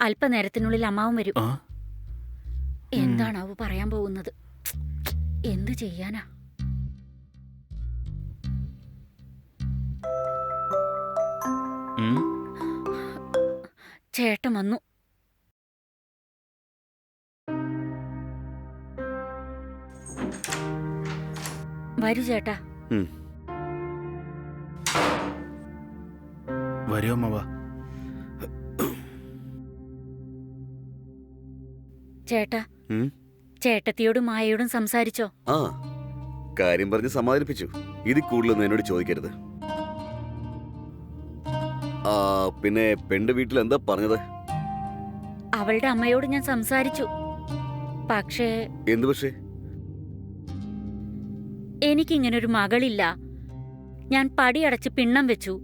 അല്പനേരത്തിനുള്ളിൽ അമ്മാവും വരും. എന്താണ് അവ പറയാൻ പോകുന്നത്? എന്ത് ചെയ്യാനാ. ചേട്ടൻ വന്നു. വരൂ ചേട്ടാ. വരൂ അമ്മവ. ചേട്ടാ? ചേട്ടത്തിയോടും മായയോടും സംസാരിച്ചോ? ആ കാര്യം പറഞ്ഞ് സമാധാനിപ്പിച്ചു. ഇത് കൂടുതലൊന്നും എന്നോട് ചോദിക്കരുത്. ആ പിന്നെ പെണ്ണ് വീട്ടിൽ എന്താ പറഞ്ഞത്? അവളുടെ അമ്മയോട് ഞാൻ സംസാരിച്ചു. പക്ഷേ എന്ത് പക്ഷേ? എനിക്കിങ്ങനൊരു മകളില്ല. ഞാൻ പടിയടച്ച് പിണ്ണം വെച്ചു.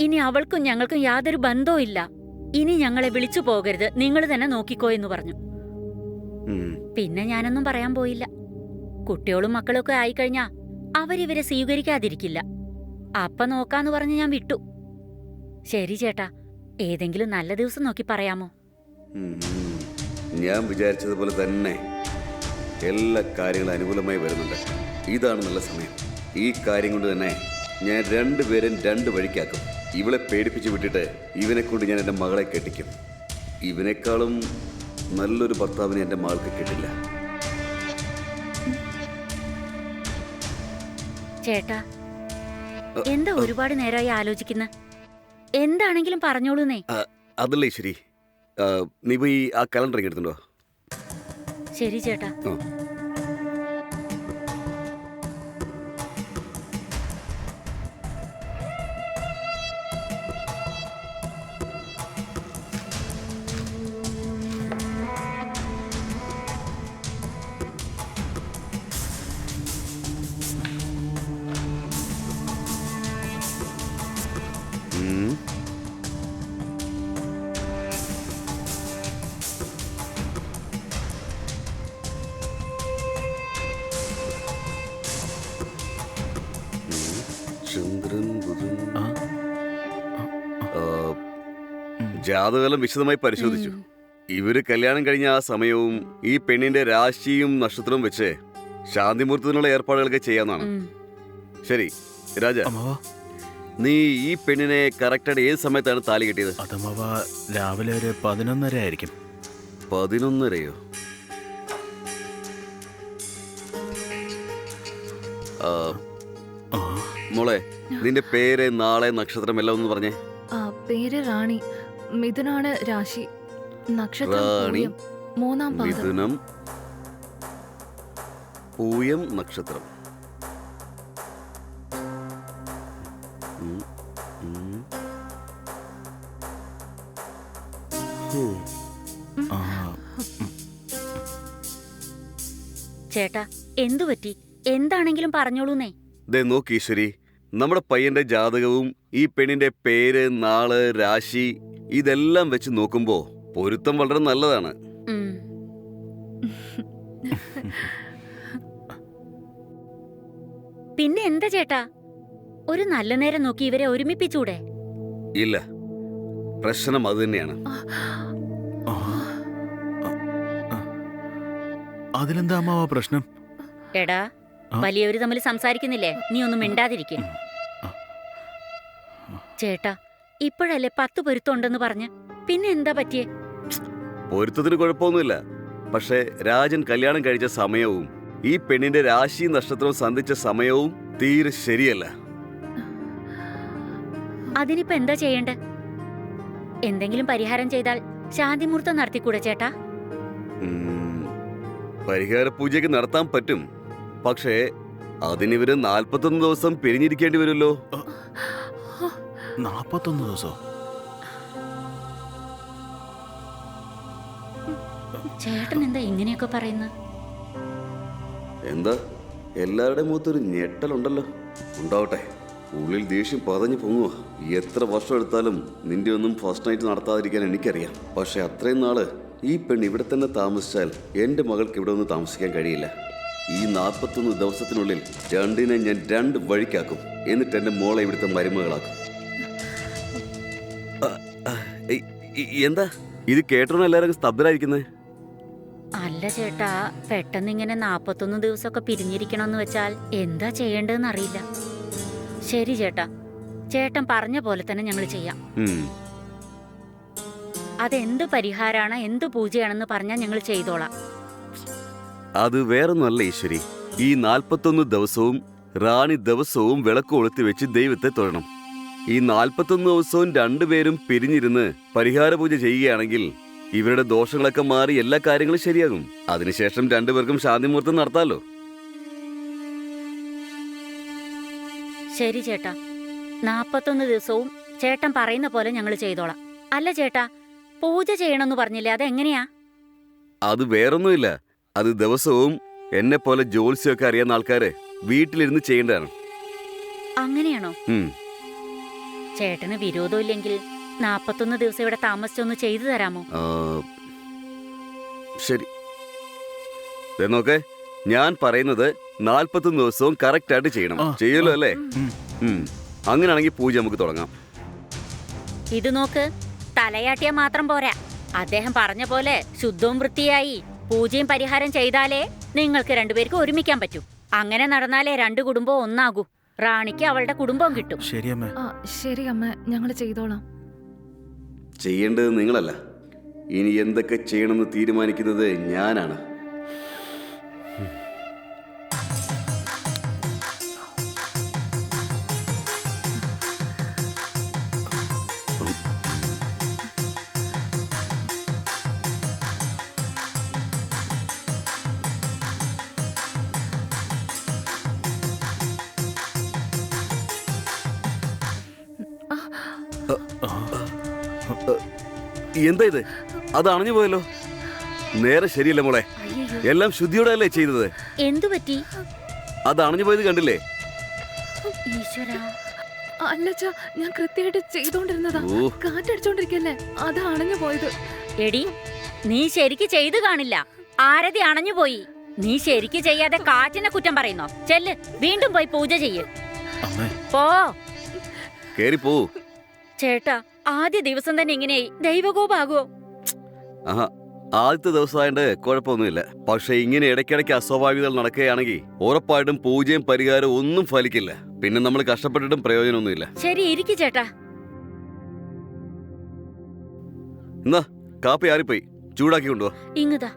ഇനി അവൾക്കും ഞങ്ങൾക്കും യാതൊരു ബന്ധവും ഇല്ല ഇനി ഞങ്ങളെ വിളിച്ചു പോകരുത്. നിങ്ങൾ തന്നെ നോക്കിക്കോ എന്ന് പറഞ്ഞു. പിന്നെ ഞാനൊന്നും പറയാൻ പോയില്ല. കുട്ടികളും മക്കളും ഒക്കെ ആയിക്കഴിഞ്ഞാ അവരിവരെ സ്വീകരിക്കാതിരിക്കില്ല. അപ്പ നോക്കാന്ന് പറഞ്ഞ് ഞാൻ വിട്ടു. ശരി ചേട്ടാ ഏതെങ്കിലും നല്ല ദിവസം നോക്കി പറയാമോ? ഞാൻ വിചാരിച്ചതുപോലെ തന്നെ. എല്ലാ കാര്യങ്ങളും അനുകൂലമായി വരുന്നുണ്ട്. ഇതാണ് നല്ല സമയം. ഈ കാര്യം കൊണ്ട് തന്നെ ഞാൻ രണ്ടുപേരും രണ്ട് വഴിക്കാക്കും. ഇവളെ പേടിപ്പിച്ച് വിട്ടിട്ട് ഇവനെ കൊണ്ട് ഞാൻ എന്റെ മകളെ കെട്ടിക്കും. ഇവനേക്കാളും നല്ലൊരു ഭർത്താവിനെ എന്റെ മകൾക്ക് കിട്ടില്ല. ചേട്ടാ എന്താ ഒരുപാട് നേരമായി ആലോചിക്കുന്ന? എന്താണെങ്കിലും പറഞ്ഞോളൂന്നേ. അതല്ലേ ശരി. നീ പോയി ആ കലണ്ടർ എടുത്തുണ്ടോ ശരി ചേട്ടാ. ജാതകലം വിശദമായി പരിശോധിച്ചു. ഇവർ കല്യാണം കഴിഞ്ഞ ആ സമയവും ഈ പെണ്ണിന്റെ രാശിയും നക്ഷത്രവും വെച്ച് ശാന്തിമുഹൂർത്തത്തിനുള്ള ഏർപ്പാടുകളൊക്കെ ചെയ്യാന്നാണ്. ശരി രാജ. അമ്മവ. നീ ഈ പെണ്ണിനെ കറക്റ്റായിട്ട് ഏത് സമയത്താണ് താലി കിട്ടിയത്? അതമ്മവ രാവിലെ ഒരു പതിനൊന്നര ആയിരിക്കും. പതിനൊന്നരയോ? മോളെ നിന്റെ പേര് നാളെ നക്ഷത്രം എല്ലാം ഒന്ന് പറഞ്ഞേ. ആ, പേര് റാണി. മിഥുനാണ് രാശി നക്ഷത്രം റാണി, പൂയം. മൂന്നാം പാദം മിഥുനം പൂയം നക്ഷത്രം ഉം, ഉം. ഹും. ആ ചേട്ടാ എന്തു പറ്റി എന്താണെങ്കിലും പറഞ്ഞോളൂന്നേ ദേ നോക്ക് ഈശ്വരി നമ്മുടെ പയ്യന്റെ ജാതകവും ഈ പെണ്ണിന്റെ പേര് നാൾ രാശി ഇതെല്ലാം വെച്ച് നോക്കുമ്പോ പൊരുത്തം വളരെ നല്ലതാണ്. പിന്നെ എന്താ ചേട്ടാ? ഒരു നല്ല നേരം നോക്കി ഇവരെ ഒരുമിപ്പിച്ചൂടെ? ഇല്ല. പ്രശ്നം അത് തന്നെയാണ്. അതിലെന്താ അമ്മാവാ പ്രശ്നം? എടാ വലിയവര് തമ്മിൽ സംസാരിക്കുന്നില്ലേ? നീ ഒന്നും മിണ്ടാതിരിക്കേ. ചേട്ടാ ഇപ്പോഴല്ലേ പത്ത് പൊരുത്തമുണ്ടെന്ന് പറഞ്ഞ്. പിന്നെ എന്താ പറ്റിയേ? പൊരുത്തത്തിന് കുഴപ്പമൊന്നുമില്ല. പക്ഷേ രാജൻ കല്യാണം കഴിച്ച സമയവും ഈ പെണ്ണിന്റെ രാശി നക്ഷത്രവും സന്ധിച്ച സമയവും തീരെ ശരിയല്ല. അതിനിപ്പോ എന്താ ചെയ്യണ്ടേ? എന്തെങ്കിലും പരിഹാരം ചെയ്താൽ ശാന്തിമുഹൂർത്തം നടത്തിക്കൂടെ ചേട്ടാ? പരിഹാര പൂജയ്ക്ക് നടത്താൻ പറ്റും. പക്ഷേ അതിനിവര് നാൽപ്പത്തൊന്ന് ദിവസം പിരിഞ്ഞിരിക്കേണ്ടി വരുമല്ലോ. നാപ്പത്തൊന്ന് ദിവസോ? ചേട്ടൻ എന്താ ഇങ്ങനെയൊക്കെ പറയുന്നത് എന്താ? എല്ലാവരുടെ മുഖത്തൊരു ഞെട്ടലുണ്ടല്ലോ. ഉണ്ടാവട്ടെ. ഉള്ളിൽ ദേഷ്യം പതഞ്ഞു പൊങ്ങുക എത്ര വർഷം എടുത്താലും നിന്റെ ഒന്നും ഫസ്റ്റ് നൈറ്റ് നടത്താതിരിക്കാൻ എനിക്കറിയാം. പക്ഷെ അത്രയും നാൾ ഈ പെണ്ണ് ഇവിടെ തന്നെ താമസിച്ചാൽ എന്റെ മകൾക്ക് ഇവിടെ ഒന്നും താമസിക്കാൻ കഴിയില്ല. ഈ നാൽപ്പത്തൊന്ന് ദിവസത്തിനുള്ളിൽ രണ്ടിനെ ഞാൻ രണ്ട് വഴിക്കാക്കും. എന്നിട്ട് എന്റെ മോളെ ഇവിടുത്തെ മരുമകളാക്കും. എന്താ? ഇത് കേട്ടോണ്ട് എല്ലാവരും സ്തബ്ധരായിരിക്കുന്നത് അല്ല ചേട്ടാ പെട്ടെന്ന് ഇങ്ങനെ നാപ്പത്തൊന്ന് ദിവസമൊക്കെ പിരിഞ്ഞിരിക്കണമെന്ന് വെച്ചാൽ എന്താ ചെയ്യേണ്ടതെന്ന് അറിയില്ല. ശരി ചേട്ടാ ചേട്ടൻ പറഞ്ഞ പോലെ തന്നെ ഞങ്ങൾ ചെയ്യാം. അതെന്ത് പരിഹാരാണ് എന്ത് പൂജയാണെന്ന് പറഞ്ഞാൽ ഞങ്ങൾ ചെയ്തോളാം. അത് വേറൊന്നുമല്ല ഈശ്വരി. ഈ നാൽപ്പത്തൊന്ന് ദിവസവും റാണി ദിവസവും വിളക്ക് കൊളുത്തി വെച്ച് ദൈവത്തെ തൊഴണം. ഈ നാൽപ്പത്തൊന്ന് ദിവസവും രണ്ടുപേരും പിരിഞ്ഞിരുന്ന് പരിഹാര പൂജ ചെയ്യുകയാണെങ്കിൽ ഇവരുടെ ദോഷങ്ങളൊക്കെ മാറി എല്ലാ കാര്യങ്ങളും ശരിയാകും. അതിനുശേഷം രണ്ടുപേർക്കും ശാന്തിമുഹൂർത്തം നടത്താമല്ലോ ശരി ചേട്ടാ. നാപ്പത്തൊന്ന് ദിവസവും ചേട്ടൻ പറയുന്ന പോലെ ഞങ്ങൾ ചെയ്തോളാം. അല്ല ചേട്ടാ പൂജ ചെയ്യണമെന്ന് പറഞ്ഞില്ലേ അതെങ്ങനെയാ? അത് വേറൊന്നുമില്ല. അത് ദിവസവും എന്നെ പോലെ ജോത്സ്യമൊക്കെ അറിയാവുന്ന ആൾക്കാര് വീട്ടിലിരുന്ന് ചെയ്യേണ്ടതാണ്. അങ്ങനെയാണോ? ഉം. ചേട്ടന് വിരോധമില്ലെങ്കിൽ നാപ്പത്തൊന്ന് ദിവസം ഇവിടെ താമസിച്ചൊന്ന് ചെയ്തു തരാമോ? ശരി. ദേ നോക്കെ ഞാൻ പറയുന്നത് നാൽപ്പത്തൊന്ന് ദിവസവും കറക്റ്റ് ആയിട്ട് ചെയ്യണം. ചെയ്യല്ലോ അല്ലേ. അങ്ങനെയാണെങ്കിൽ പൂജ നമുക്ക് തുടങ്ങാം. ഇത് നോക്ക് തലയാട്ടിയ മാത്രം പോരാ. അദ്ദേഹം പറഞ്ഞ പോലെ ശുദ്ധവും വൃത്തിയായി പൂജയും പരിഹാരം ചെയ്താലേ നിങ്ങൾക്ക് രണ്ടുപേർക്കും ഒരുമിക്കാൻ പറ്റൂ. അങ്ങനെ നടന്നാലേ രണ്ട് കുടുംബവും ഒന്നാകൂ. റാണിക്ക് അവളുടെ കുടുംബം കിട്ടും. ശരി അമ്മേ ആ ശരി അമ്മ. ഞങ്ങൾ ചെയ്തോളാം. ചെയ്യേണ്ടത് നിങ്ങളല്ല. ഇനി എന്തൊക്കെ ചെയ്യണമെന്ന് തീരുമാനിക്കുന്നത് ഞാനാണ്. എന്താ ഇത്? അത് അണഞ്ഞു പോയല്ലോ. നേരെ ശരിയല്ല മോളെ? എല്ലാം ശുദ്ധിയോടെ അല്ലേ ചെയ്തത്? എന്തു പറ്റി? അത് അണഞ്ഞു പോയത് കണ്ടില്ലേ? ഈശ്വരാ. അല്ലച്ചാ ഞാൻ കൃത്യമായിട്ട് ചെയ്തോണ്ടിരുന്നതാ. കാറ്റടിച്ചോണ്ടിരിക്കല്ലേ അത് അണഞ്ഞു പോയത്. എടി നീ ശരിക്ക് ചെയ്തു കാണില്ല. ആരതി അണഞ്ഞു പോയി. നീ ശരിക്ക് ചെയ്യാതെ കാറ്റിനെ കുറ്റം പറയുന്നോ? ചെല്ല് വീണ്ടും പോയി പൂജ ചെയ്യ്. അമ്മേ. പോ. കേറി പോ. ചേട്ടാ ആദ്യ ദിവസം തന്നെ ഇങ്ങനെയായി. ദൈവകോപാകുവോ? ആഹാ ആദ്യത്തെ ദിവസമായിട്ട് കുഴപ്പമൊന്നുമില്ല. പക്ഷെ ഇങ്ങനെ ഇടയ്ക്കിടയ്ക്ക് അസ്വാഭാവികതകൾ നടക്കുകയാണെങ്കിൽ ഉറപ്പായിട്ടും പൂജയും പരിഹാരവും ഒന്നും ഫലിക്കില്ല. പിന്നെ നമ്മൾ കഷ്ടപ്പെട്ടിട്ടും പ്രയോജനമൊന്നുമില്ല. ശരി ഇരിക്കു ചേട്ടാ. എന്നാ കാപ്പി ആറിപ്പോയി. ചൂടാക്കി കൊണ്ടുവാ. ഇങ്ങതാ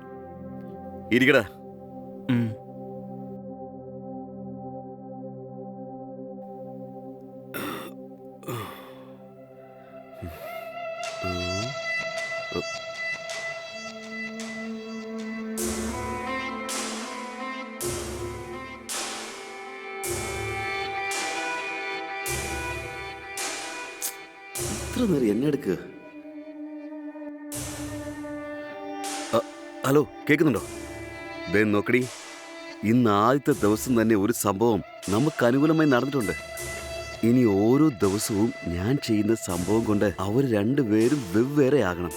ഇരിക്കടാ. ഹലോ കേൾക്കുന്നുണ്ടോ? ദേ നോക്കടി. ഇന്ന് ആദ്യത്തെ ദിവസം തന്നെ ഒരു സംഭവം നമുക്ക് അനുകൂലമായി നടന്നിട്ടുണ്ട്. ഇനി ഓരോ ദിവസവും ഞാൻ ചെയ്യുന്ന സംഭവം കൊണ്ട് അവർ രണ്ടുപേരും വെവ്വേറെ ആകണം.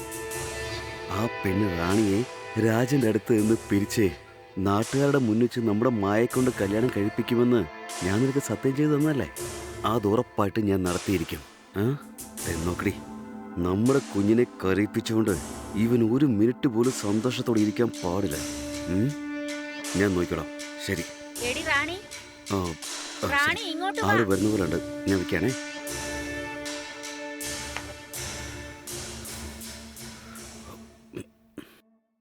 ആ പെണ്ണ് റാണിയെ രാജന്റെ അടുത്ത് നിന്ന് പിരിച്ച് നാട്ടുകാരുടെ മുന്നിൽ വെച്ച് നമ്മുടെ മായക്കൊണ്ട് കല്യാണം കഴിപ്പിക്കുമെന്ന് ഞാൻ നിനക്ക് സത്യം ചെയ്തു തന്നല്ലേ അത് ഉറപ്പായിട്ട് ഞാൻ നടത്തിയിരിക്കും. ആ? നോക്കടി. നമ്മുടെ കുഞ്ഞിനെ കരയിപ്പിച്ചുകൊണ്ട് ഇവൻ ഒരു മിനിറ്റ് പോലും സന്തോഷത്തോടെ ഇരിക്കാൻ പാടില്ല. ഞാൻ നോക്കിക്കോളാം. ശരി. ആ. റാണി ഇങ്ങോട്ട് ആൾ വരുന്ന പോലെ ഉണ്ട്. ഞാൻ വിൽക്കാണേ